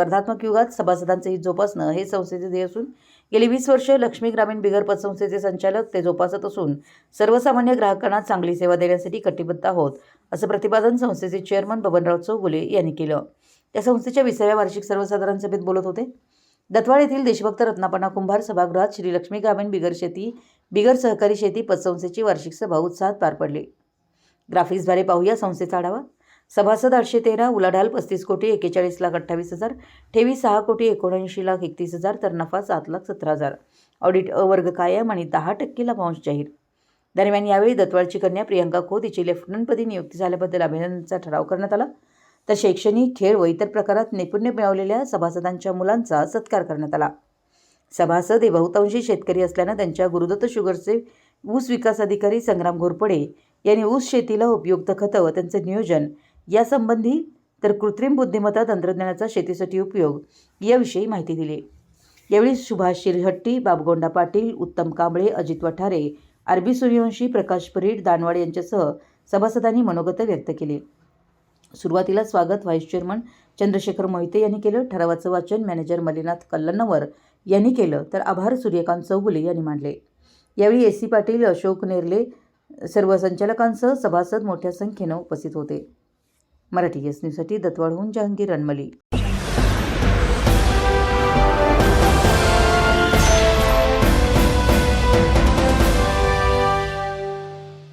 स्पर्धात्मक युगात सभासदांचे हित जोपासणं हे संस्थेचे ध्येय असून गेली वीस वर्ष लक्ष्मी ग्रामीण बिगर पतसंस्थेचे संचालक ते जोपासत असून सर्वसामान्य ग्राहकांना चांगली सेवा देण्यासाठी कटिबद्ध आहोत असं प्रतिपादन संस्थेचे चेअरमन बबनराव चौगुले यांनी केलं. त्या संस्थेच्या विसाव्या वार्षिक सर्वसाधारण सभेत बोलत होते. दत्वाळ येथील देशभक्त रत्नापणा कुंभार सभागृहात श्री लक्ष्मी ग्रामीण बिगर शेती बिगर सहकारी शेती पतसंस्थेची वार्षिक सभा उत्साहात पार पडली. ग्राफिक्सद्वारे पाहूया संस्थेचा आढावा. सभासद आठशे तेरा उलाढाल पस्तीस कोटी एकेचाळीस लाख अठ्ठावीस हजार ठेवी सहा कोटी एकोणऐंशी लाख एकतीस हजार तर नफा सात लाख सतरा हजार. ऑडिट अवर्ग वर्ग कायम आणि दहा टक्के लाभांश जाहीर. दरम्यान यावेळी दत्वाळची कन्या प्रियंका खोत हिची लेफ्टनंटपदी नियुक्ती झाल्याबद्दल अभिनंदनाचा ठराव करण्यात आला. तर शैक्षणिक खेळ व इतर प्रकारात नैपुण्य मिळवलेल्या सभासदांच्या मुलांचा सत्कार करण्यात आला. सभासद हे बहुतांशी शेतकरी असल्यानं त्यांच्या गुरुदत्त शुगरचे ऊस विकास अधिकारी संग्राम घोरपडे यांनी ऊस शेतीला उपयुक्त खतं व त्यांचं नियोजन यासंबंधी तर कृत्रिम बुद्धिमत्ता तंत्रज्ञानाचा शेतीसाठी उपयोग याविषयी माहिती दिली. यावेळी सुभाष शिरहट्टी बाबगोंडा पाटील उत्तम कांबळे अजित वठारे आरबी सूर्यवंशी प्रकाश परीड दानवाड यांच्यासह सभासदांनी मनोगत व्यक्त केले. सुरुवातीला स्वागत व्हाईस चेअरमन चंद्रशेखर मोहिते यांनी केलं ठरावाचं वाचन मॅनेजर मलिनाथ कल्लनवर यांनी केलं तर आभार सूर्यकांत चौगुले यांनी मांडले यावेळी ए सी पाटील अशोक नेरले सर्व संचालकांसह सभासद मोठ्या संख्येनं उपस्थित होते. मराठी एस न्यूजसाठी दत्वाडहून जहांगीर रनमली